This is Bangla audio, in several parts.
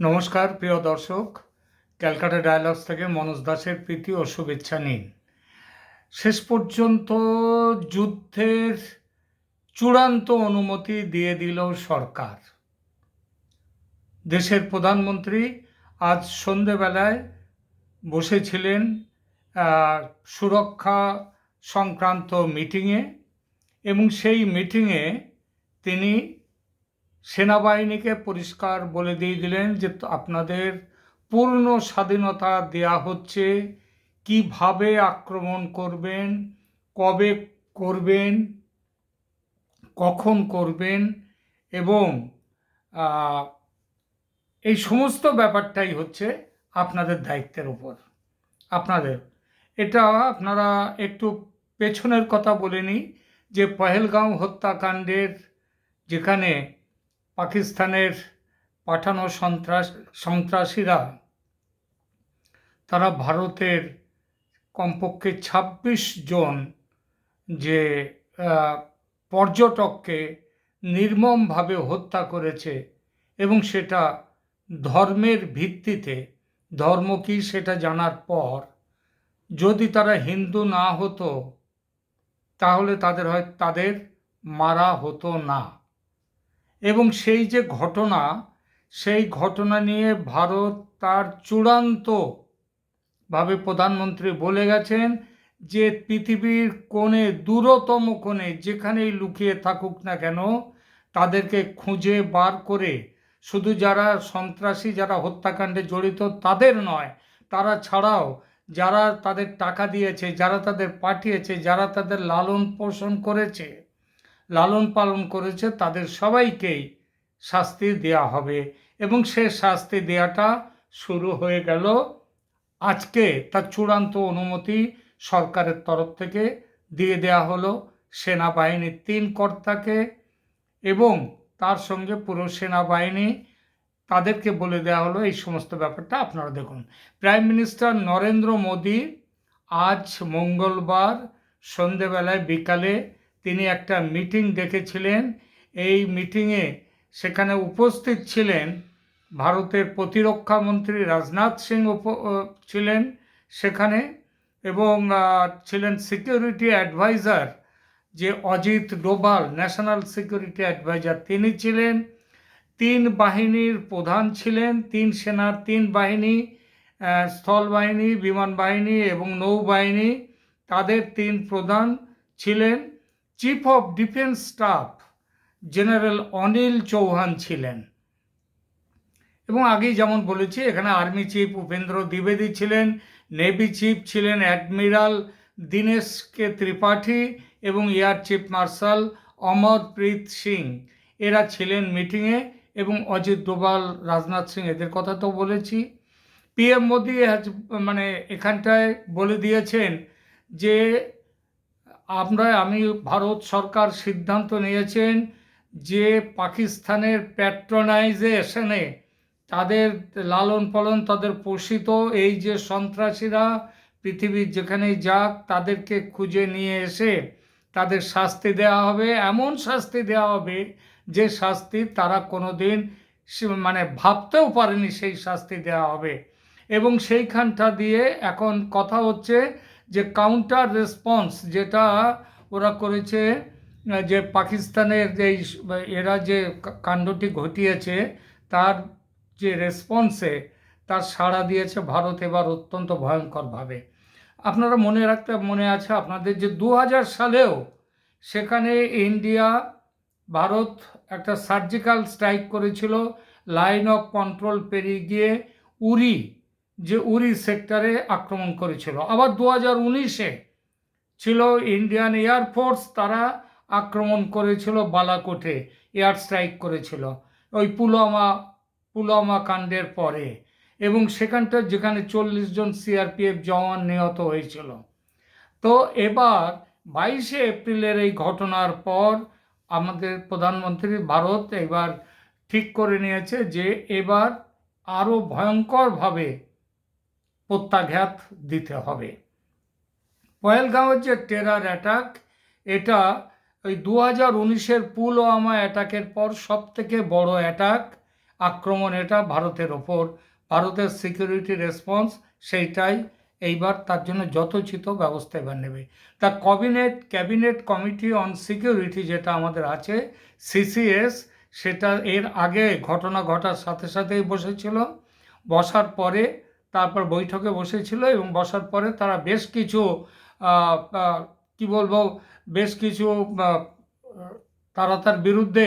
নমস্কার, প্রিয় দর্শক। ক্যালকাটা ডায়ালগস থেকে মনোজ দাসের প্রীতি ও শুভেচ্ছা নিন। শেষ পর্যন্ত যুদ্ধের চূড়ান্ত অনুমতি দিয়ে দিল সরকার। দেশের প্রধানমন্ত্রী আজ সন্ধেবেলায় বসেছিলেন সুরক্ষা সংক্রান্ত মিটিংয়ে এবং সেই মিটিংয়ে তিনি সেনাবাহিনীকে পরিষ্কার বলে দিয়ে দিলেন যে আপনাদের পূর্ণ স্বাধীনতা দেয়া হচ্ছে। কীভাবে আক্রমণ করবেন? কবে করবেন? কখন করবেন? এবং এই সমস্ত ব্যাপারটাই হচ্ছে আপনাদের দায়িত্বের উপর। আপনাদের, এটা আপনারা একটু পেছনের কথা বলে নিই যে পহেলগাঁও হত্যাকাণ্ডের যেখানে পাকিস্তানের পাঠানো সন্ত্রাস, সন্ত্রাসীরা, তারা ভারতের কমপক্ষে ২৬ জন যে পর্যটককে নির্মমভাবে হত্যা করেছে এবং সেটা ধর্মের ভিত্তিতে, ধর্ম কি সেটা জানার পর, যদি তারা হিন্দু না হতো, তাহলে তাদের হয়, তাদের মারা হতো না। এবং সেই যে ঘটনা, সেই ঘটনা নিয়ে ভারত তার চূড়ান্ত ভাবে প্রধানমন্ত্রী বলে গেছেন যে পৃথিবীর কোণে, দূরতম কোণে, যেখানেই লুকিয়ে থাকুক না কেন, তাদেরকে খুঁজে বার করে শুধু যারা সন্ত্রাসী, যারা হত্যাকাণ্ডে জড়িত, তাদের নয়, তারা ছাড়াও যারা তাদের টাকা দিয়েছে, যারা তাদের পাঠিয়েছে, যারা তাদের লালন পোষণ করেছে লালন পালন করেছে, তাদের সবাইকেই শাস্তি দেয়া হবে। এবং সে শাস্তি দেয়াটা শুরু হয়ে গেল আজকে। তার চূড়ান্ত অনুমতি সরকারের তরফ থেকে দিয়ে দেয়া হলো। সেনাবাহিনীর তিন কর্তাকে এবং তার সঙ্গে পুরো সেনাবাহিনী, তাদেরকে বলে দেওয়া হলো। এই সমস্ত ব্যাপারটা আপনারা দেখুন। প্রাইম মিনিস্টার নরেন্দ্র মোদী আজ মঙ্গলবার সন্ধেবেলায় বিকালে তিনি একটা মিটিং ডেকেছিলেন। এই মিটিংয়ে সেখানে উপস্থিত ছিলেন ভারতের প্রতিরক্ষা মন্ত্রী রাজনাথ সিং উপ- ছিলেন সেখানে এবং ছিলেন সিকিউরিটি অ্যাডভাইজার যে Ajit Doval, national security adviser. তিনি ছিলেন, তিন বাহিনীর প্রধান ছিলেন, তিন সেনার তিন বাহিনী স্থল বাহিনী, বিমান বাহিনী এবং নৌবাহিনী তাদের তিন প্রধান ছিলেন। Chief of defence staff general Anil Chauhan ছিলেন। এবং আগেই যেমন বলেছি, এখানে আর্মি চিফ উপেন্দ্র দ্বিবেদী ছিলেন নেভি চিফ ছিলেন অ্যাডমিরাল দীনেশ কে ত্রিপাঠী এবং air chief marshal Amarpreet Singh. এরা ছিলেন মিটিংয়ে এবং অজিত ডোভাল রাজনাথ সিং, এদের কথা তো বলেছি। পিএম মোদি মানে এখানটায় বলে দিয়েছেন যে আমরা, আমি ভারত সরকার সিদ্ধান্ত নিয়েছেন যে পাকিস্তানের প্যাট্রোনাইজেশনে তাদের লালন পালন, তাদের পোষিত এই যে সন্ত্রাসীরা পৃথিবীর যেখানেই যাক, তাদেরকে খুঁজে নিয়ে এসে তাদের শাস্তি দেওয়া হবে। এমন শাস্তি দেওয়া হবে যে শাস্তি তারা কোনো দিন মানে ভাবতেও পারেনি সেই শাস্তি দেওয়া হবে। এবং সেইখানটা দিয়ে এখন কথা হচ্ছে যে কাউন্টার রেসপন্স যেটা ওরা করেছে, যে পাকিস্তানের যে এরা যে কাণ্ডটি ঘটিয়েছে, তার যে রেসপন্সে তার সাড়া দিয়েছে ভারত এবার অত্যন্ত ভয়ঙ্করভাবে। আপনারা মনে রাখতে, মনে আছে আপনাদের যে দু হাজার সালেও সেখানে ইন্ডিয়া, ভারত একটা সার্জিক্যাল স্ট্রাইক করেছিল লাইন অফ কন্ট্রোল পেরিয়ে গিয়ে উরি যে উরি সেক্টরে আক্রমণ করেছিল। আবার দু হাজার উনিশে ছিল ইন্ডিয়ান এয়ারফোর্স তারা আক্রমণ করেছিল বালাকোটে এয়ার স্ট্রাইক করেছিল। ওই পুলওয়ামা পুলওয়ামা কাণ্ডের পরে। এবং সেখানটা যেখানে চল্লিশ জন সিআরপিএফ জওয়ান নিহত হয়েছিল। তো এবার বাইশে এপ্রিলের এই ঘটনার পর আমাদের প্রধানমন্ত্রী ভারত এবার ঠিক করে নিয়েছে যে এবার আরও ভয়ঙ্করভাবে প্রত্যাঘাত দিতে হবে। পয়েলগাঁওয়ের যে টেরার অ্যাটাক এটা ওই দু হাজার উনিশের পুলওয়ামা অ্যাটাকের পর সব থেকে বড় অ্যাটাক আক্রমণ এটা ভারতের ওপর। ভারতের সিকিউরিটি রেসপন্স সেইটাই। এইবার তার জন্য যথোচিত ব্যবস্থা এবার নেবে। তা cabinet cabinet committee on security যেটা আমাদের আছে সিসিএস সেটা এর আগে ঘটনা ঘটার সাথে সাথেই বসেছিল। বসার পরে তারপর বৈঠকে বসেছিল এবং বসার পরে তারা বেশ কিছু কি বলব, বেশ কিছু তারা তার বিরুদ্ধে,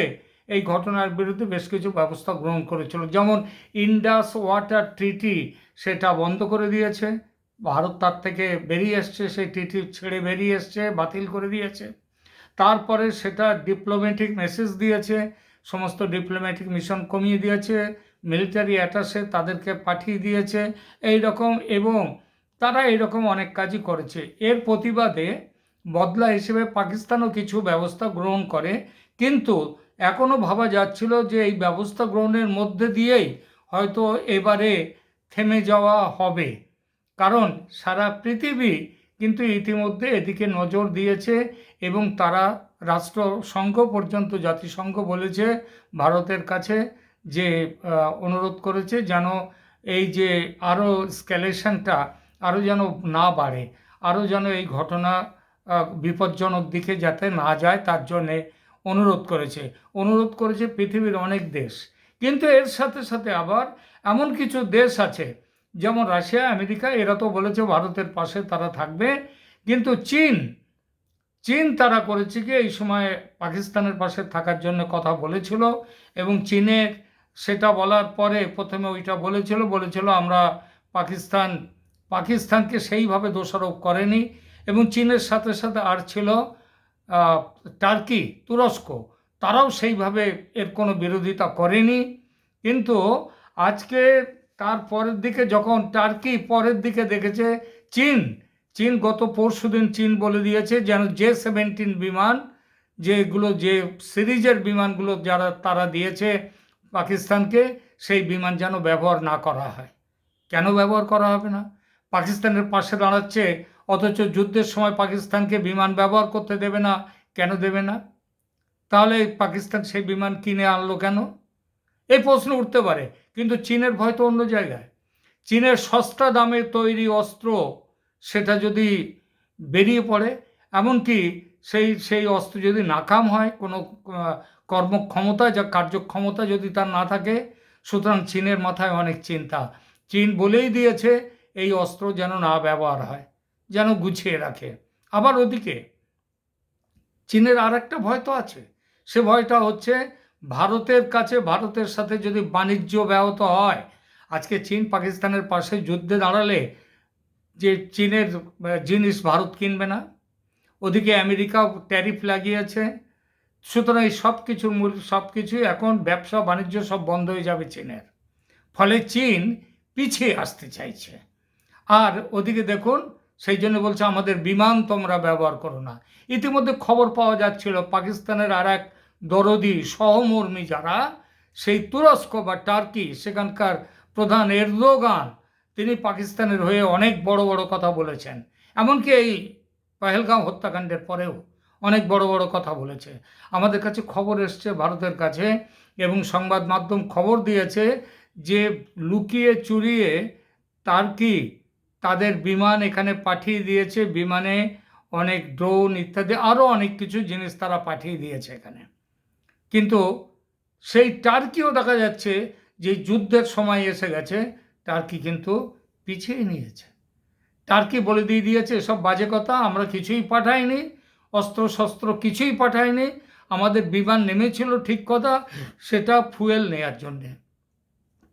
এই ঘটনার বিরুদ্ধে বেশ কিছু ব্যবস্থা গ্রহণ করেছিল। যেমন ইন্ডাস ওয়াটার ট্রিটি সেটা বন্ধ করে দিয়েছে। ভারত তার থেকে বেরিয়ে এসছে, সেই ট্রিটি ছেড়ে বেরিয়ে এসছে, বাতিল করে দিয়েছে। তারপরে সেটা ডিপ্লোম্যাটিক মেসেজ দিয়েছে, সমস্ত ডিপ্লোম্যাটিক মিশন কমিয়ে দিয়েছে। মিলিটারি অ্যাটাসে তাদেরকে পাঠিয়ে দিয়েছে এই রকম এবং তারা এরকম অনেক কাজই করেছে। এর প্রতিবাদে বদলা হিসেবে পাকিস্তানও কিছু ব্যবস্থা গ্রহণ করে। কিন্তু এখনও ভাবা যাচ্ছিল যে এই ব্যবস্থা গ্রহণের মধ্যে দিয়েই হয়তো এবারে থেমে যাওয়া হবে। কারণ সারা পৃথিবী কিন্তু ইতিমধ্যে এদিকে নজর দিয়েছে এবং তারা রাষ্ট্রসংঘ পর্যন্ত জাতিসংঘ বলেছে, ভারতের কাছে যে অনুরোধ করেছে যেন এই যে আরও স্ক্যালেশনটা আরও যেন না বাড়ে আরও যেন এই ঘটনা বিপজ্জনক দিকে যাতে না যায় তার জন্যে অনুরোধ করেছে। অনুরোধ করেছে পৃথিবীর অনেক দেশ। কিন্তু এর সাথে সাথে আবার এমন কিছু দেশ আছে, যেমন রাশিয়া, আমেরিকা, এরা তো বলেছে ভারতের পাশে তারা থাকবে। কিন্তু চীন চীন তারা করেছে কি এই সময় পাকিস্তানের পাশে থাকার জন্য কথা বলেছিল এবং চীনের সেটা বলার পরে প্রথমে ওইটা বলেছিল বলেছিল আমরা পাকিস্তান, পাকিস্তানকে সেইভাবে দোষারোপ করেনি এবং চীনের সাথে সাথে আর ছিল টার্কি, তুরস্ক, তারাও সেইভাবে এর কোনো বিরোধিতা করেনি। কিন্তু আজকে তার পরের দিকে যখন টার্কি পরের দিকে দেখেছে চীন চীন গত পরশুদিন চীন বলে দিয়েছে যেন জে সেভেন্টিন বিমান, যেগুলো যে সিরিজের বিমানগুলো যারা, তারা দিয়েছে পাকিস্তানকে সেই বিমান যেন ব্যবহার না করা হয়। কেন ব্যবহার করা হবে না? পাকিস্তানের পাশে দাঁড়াচ্ছে, অথচ যুদ্ধের সময় পাকিস্তানকে বিমান ব্যবহার করতে দেবে না, কেন দেবে না? তাহলে পাকিস্তান সেই বিমান কিনে আনলো কেন? এই প্রশ্ন উঠতে পারে, কিন্তু চীনের ভয় তো অন্য জায়গায়। চীনের সস্তা দামে তৈরি অস্ত্র, সেটা যদি বেরিয়ে পড়ে, এমনকি সেই সেই অস্ত্র যদি নাকাম হয়, কোনো কর্মক্ষমতা যা, কার্যক্ষমতা যদি তার না থাকে, সুতরাং চীনের মাথায় অনেক চিন্তা। চীন বলেই দিয়েছে এই অস্ত্র যেন না ব্যবহার হয়, যেন গুছিয়ে রাখে। আবার ওদিকে, চীনের আর একটা ভয় তো আছে। সে ভয়টা হচ্ছে ভারতের কাছে, ভারতের সাথে যদি বাণিজ্য ব্যাহত হয়, আজকে চীন পাকিস্তানের পাশে যুদ্ধে দাঁড়ালে যে চীনের জিনিস ভারত কিনবে না? ওদিকে আমেরিকাও ট্যারিফ লাগিয়েছে। সুতরাং এই সব কিছুর মূল, সব কিছুই এখন ব্যবসা, বাণিজ্য সব বন্ধ হয়ে যাবে চীনের। ফলে চীন পিছিয়ে আসতে চাইছে। আর ওদিকে দেখুন, সেই জন্য বলছে আমাদের বিমান তোমরা ব্যবহার করো না। ইতিমধ্যে খবর পাওয়া যাচ্ছিল, পাকিস্তানের আর এক দরদি সহমর্মী যারা, সেই তুরস্ক বা টার্কি, সেখানকার প্রধান এরদোগান, তিনি পাকিস্তানের হয়ে অনেক বড় বড় কথা বলেছেন। এমনকি এই পহেলগাঁও হত্যাকাণ্ডের পরেও অনেক বড় বড় কথা বলেছে। আমাদের কাছে খবর এসছে ভারতের কাছে এবং সংবাদ মাধ্যম খবর দিয়েছে যে লুকিয়ে চুরিয়ে টার্কি তাদের বিমান এখানে পাঠিয়ে দিয়েছে। বিমানে অনেক ড্রোন ইত্যাদি আরও অনেক কিছু জিনিস তারা পাঠিয়ে দিয়েছে এখানে। কিন্তু সেই টার্কিও দেখা যাচ্ছে যে যুদ্ধের সময় এসে গেছে টার্কি কিন্তু পিছিয়ে নিয়েছে। টার্কি বলে দিয়ে দিয়েছে, এসব বাজে কথা, আমরা কিছুই পাঠাইনি অস্ত্র শস্ত্র কিছুই পাঠাইনি, আমাদের বিমান নেমেছিল ঠিক কথা, সেটা ফুয়েল নেয়ার জন্যে,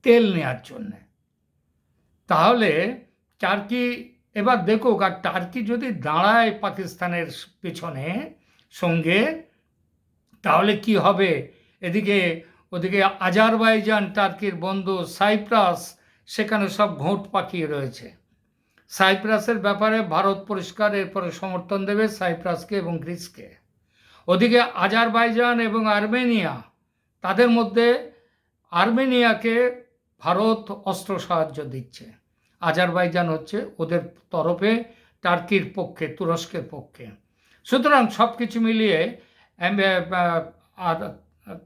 তেল নেয়ার জন্যে। তাহলে টার্কি, এবার দেখুক, আর টার্কি যদি দাঁড়ায় পাকিস্তানের পেছনে সঙ্গে, তাহলে কি হবে? এদিকে, ওদিকে আজারবাইজান, টার্কির বন্ধু সাইপ্রাস, সেখানে সব ঘোট পাকিয়ে রয়েছে। সাইপ্রাসের ব্যাপারে ভারত পরিষ্কার, এরপরে সমর্থন দেবে সাইপ্রাসকে এবং গ্রিসকে। ওদিকে আজারবাইজান এবং আর্মেনিয়া, তাদের মধ্যে আর্মেনিয়াকে ভারত অস্ত্র সাহায্য দিচ্ছে। আজারবাইজান হচ্ছে ওদের তরফে টার্কির পক্ষে, তুরস্কের পক্ষে। সুতরাং সব কিছু মিলিয়ে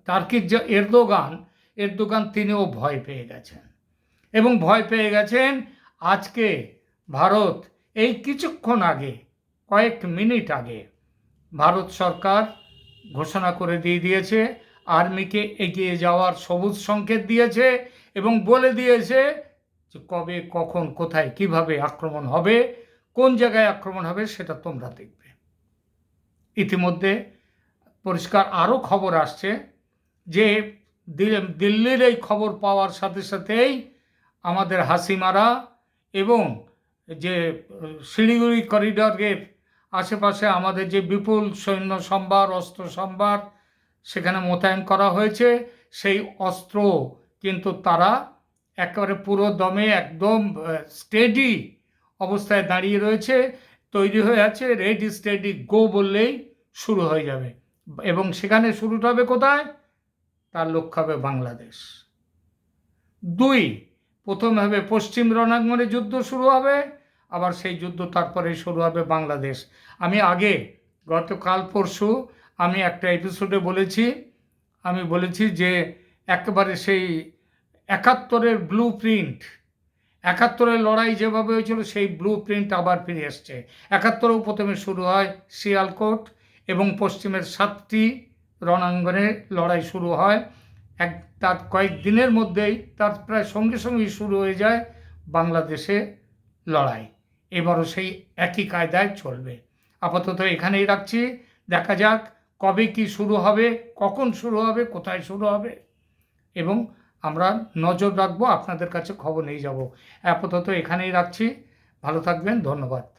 টার্কির যে এরদোগান এরদোগান তিনিও ভয় পেয়ে গেছেন। এবং ভয় পেয়ে গেছেন আজকে ভারত, এই কিছুক্ষণ আগে, কয়েক মিনিট আগে, ভারত সরকার ঘোষণা করে দিয়ে দিয়েছে, আর্মিকে এগিয়ে যাওয়ার সবুজ সংকেত দিয়েছে এবং বলে দিয়েছে যে কবে, কখন, কোথায়, কীভাবে আক্রমণ হবে, কোন জায়গায় আক্রমণ হবে সেটা তোমরা দেখবে। ইতিমধ্যে পরিষ্কার আরও খবর আসছে যে দিল্লির এই খবর পাওয়ার সাথে সাথেই আমাদের হাসিমারা এবং যে শিলিগুড়ি করিডরের আশেপাশে আমাদের যে বিপুল সৈন্য সম্ভার, অস্ত্র সম্ভার সেখানে মোতায়েন করা হয়েছে, সেই অস্ত্র কিন্তু তারা একেবারে পুরো দমে একদম স্টেডি অবস্থায় দাঁড়িয়ে রয়েছে, তৈরি হয়ে আছে রেডি স্টেডি গো বললেই শুরু হয়ে যাবে। এবং সেখানে শুরুটা হবে কোথায়? তার লক্ষ্য হবে বাংলাদেশ। দুই প্রথম হবে পশ্চিম রণাঙ্গনে যুদ্ধ শুরু হবে, আবার সেই যুদ্ধ তারপরে শুরু হবে বাংলাদেশ। আমি আগে, গতকাল পরশু, আমি একটা এপিসোডে বলেছি, আমি বলেছি যে একেবারে সেই একাত্তরের ব্লু প্রিন্ট একাত্তরের লড়াই যেভাবে হয়েছিল, সেই ব্লু প্রিন্ট আবার ফিরে এসছে। একাত্তরেও প্রথমে শুরু হয় শিয়ালকোট এবং পশ্চিমের সাতটি রণাঙ্গনে লড়াই শুরু হয়। এক, তার কয়েক দিনের মধ্যেই তার প্রায় সঙ্গে সঙ্গেই শুরু হয়ে যায় বাংলাদেশে লড়াই। এবারও সেই একই কায়দায় চলবে। আপাতত এখানেই রাখছি। দেখা যাক কবে কি শুরু হবে, কখন শুরু হবে, কোথায় শুরু হবে। এবং আমরা নজর রাখব, আপনাদের কাছে খবর নিয়ে যাব। আপাতত এখানেই রাখছি। ভালো থাকবেন, ধন্যবাদ।